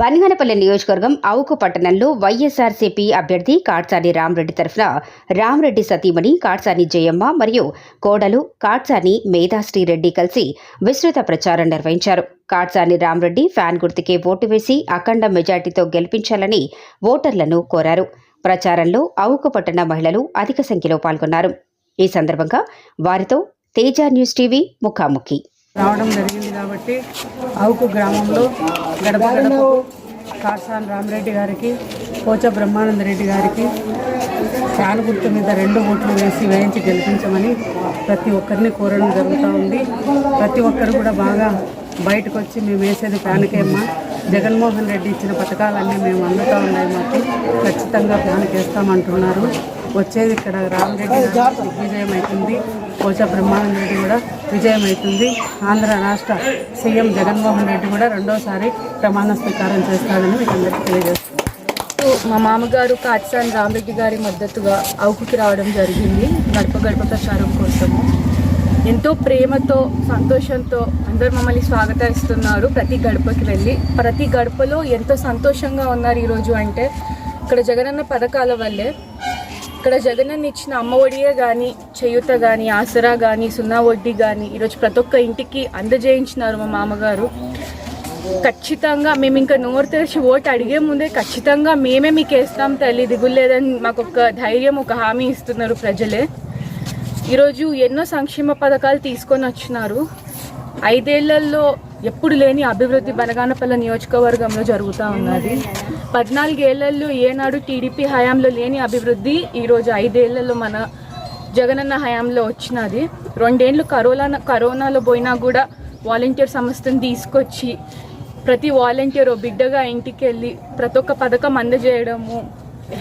బనగనపల్లి నియోజకవర్గం అవుకు పట్టణంలో వైఎస్ఆర్సీపీ అభ్యర్థి కాట్సాని రామరెడ్డి తరఫున రామరెడ్డి సతీమణి కాట్సాని జయమ్మ మరియు కోడలు కాట్సాని మేధాశ్రీరెడ్డి కలిసి విస్తృత ప్రచారం నిర్వహించారు. కాట్సాని రామరెడ్డి ఫ్యాన్ గుర్తుకే ఓటు వేసి అఖండ మెజార్టీతో గెలిపించాలని ఓటర్లను కోరారు. ప్రచారంలో అవుకు పట్టణ మహిళలు అధిక సంఖ్యలో పాల్గొన్నారు. ఈ సందర్భంగా వారితో తేజ న్యూస్ టీవీ ముఖాముఖి. రావడం జరిగింది కాబట్టి అవుకు గ్రామంలో గడప గడపకు కాసాన్ రామరెడ్డి గారికి పోచ బ్రహ్మానంద రెడ్డి గారికి ఫ్యాన్ గుర్తు మీద రెండు ఓట్లు వేసి వేయించి గెలిపించమని ప్రతి ఒక్కరిని కోరడం జరుగుతూ ఉంది. ప్రతి ఒక్కరు కూడా బాగా బయటకు వచ్చి మేము వేసేది ఫ్యాన్కేమ్మా జగన్మోహన్ రెడ్డి ఇచ్చిన పథకాలన్నీ మేము అందుతూ ఉన్నాయి మాకు. ఖచ్చితంగా ఫ్యాన్కి వేస్తామంటున్నారు వచ్చేది ఇక్కడ రామరెడ్డి విజయం అవుతుంది పోచ బ్రహ్మానంద రెడ్డి కూడా విజయం అవుతుంది ఆంధ్ర రాష్ట్ర సీఎం జగన్మోహన్ రెడ్డి కూడా రెండోసారి ప్రమాణ స్వీకారం చేస్తాడని మీకు అందరికీ తెలియజేస్తున్నాను. మా మామగారు కాట్సాన్ రామరెడ్డి గారి మద్దతుగా అవుకుకి రావడం జరిగింది. గడప గడప ప్రచారం కోసము. ఎంతో ప్రేమతో సంతోషంతో అందరు మమ్మల్ని స్వాగతిస్తున్నారు ప్రతి గడపకి వెళ్ళి. ప్రతి గడపలో ఎంతో సంతోషంగా ఉన్నారు ఈరోజు అంటే ఇక్కడ జగనన్న పథకాల వల్లే. ఇక్కడ జగనన్న ఇచ్చిన అమ్మ ఒడియే కానీ చేయూత కానీ ఆసరా కానీ సున్నా వడ్డీ కానీ ఈరోజు ప్రతి ఒక్క ఇంటికి అందజేయించినారు మా మామగారు. ఖచ్చితంగా మేము ఇంకా నోరు తెరిచి ఓటు అడిగే ముందే ఖచ్చితంగా మేమే మీకు వేస్తాం తల్లి దిగులేదని మాకు ఒక ధైర్యం ఒక హామీ ఇస్తున్నారు ప్రజలే. ఈరోజు ఎన్నో సంక్షేమ పథకాలు తీసుకొని వచ్చినారు. ఐదేళ్ళలో ఎప్పుడు లేని అభివృద్ధి బనగానపల్లి నియోజకవర్గంలో జరుగుతూ ఉన్నది. పద్నాలుగేళ్ళలో ఏనాడు టీడీపీ హయాంలో లేని అభివృద్ధి ఈరోజు ఐదేళ్ళలో మన జగనన్న హయాంలో వచ్చినది. రెండేళ్ళు కరోనా కరోనాలో పోయినా కూడా వాలంటీర్ సంస్థను తీసుకొచ్చి ప్రతి వాలంటీర్ బిడ్డగా ఇంటికి వెళ్ళి ప్రతి ఒక్క పథకం అందజేయడము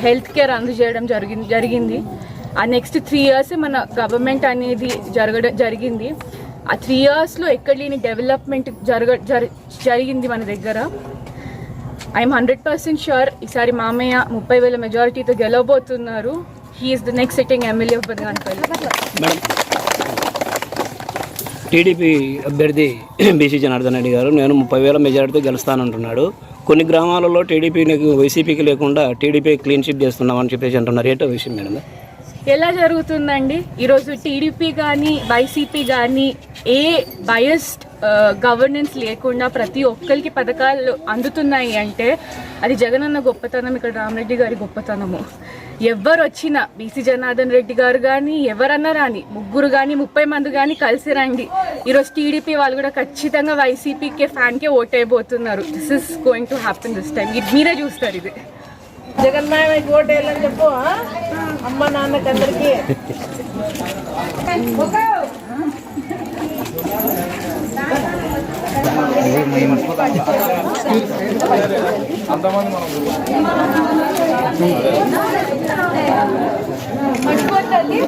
హెల్త్ కేర్ అందజేయడం జరిగింది జరిగింది. ఆ నెక్స్ట్ త్రీ ఇయర్స్ మన గవర్నమెంట్ అనేది జరగడం జరిగింది. ఆ త్రీ ఇయర్స్లో ఎక్కడ లేని డెవలప్మెంట్ జరగ జరి- జరిగింది మన దగ్గర. ఐఎమ్ హండ్రెడ్ పర్సెంట్ షూర్ ఈసారి మామయ్య ముప్పై వేల మెజారిటీతో గెలవబోతున్నారు. He is the next sitting MLA of Banaganapalli madam TDP అభ్యర్థి బీసీ జనార్దన్ రెడ్డి గారు నేను ముప్పై వేల మెజారిటీతో గెలుస్తానంటున్నాడు. కొన్ని గ్రామాలలో టీడీపీకి వైసీపీకి లేకుండా టీడీపీ క్లీన్ షీట్ చేస్తున్నామని చెప్పేసి అంటున్నారు. ఏంటో విషయం మేడం? ఎలా జరుగుతుందండి? ఈరోజు టీడీపీ కానీ వైసీపీ కానీ ఏ బయస్డ్ గవర్నెన్స్ లేకుండా ప్రతి ఒక్కరికి పథకాలు అందుతున్నాయి అంటే అది జగనన్న గొప్పతనం ఇక్కడ రామరెడ్డి గారి గొప్పతనము. ఎవరు వచ్చినా బీసీ జనార్దన్ రెడ్డి గారు కానీ ఎవరన్నా రాని ముగ్గురు కానీ ముప్పై మంది కానీ కలిసి రండి. ఈరోజు టీడీపీ వాళ్ళు కూడా ఖచ్చితంగా వైసీపీకే ఫ్యాన్కే ఓటైపోతున్నారు. This is going to happen this time మీరే చూస్తారు ఇది. జగన్మాయకి ఓటు వేయాలని చెప్పు ఆ? అంతమంది మనం మర్చిపోతుంది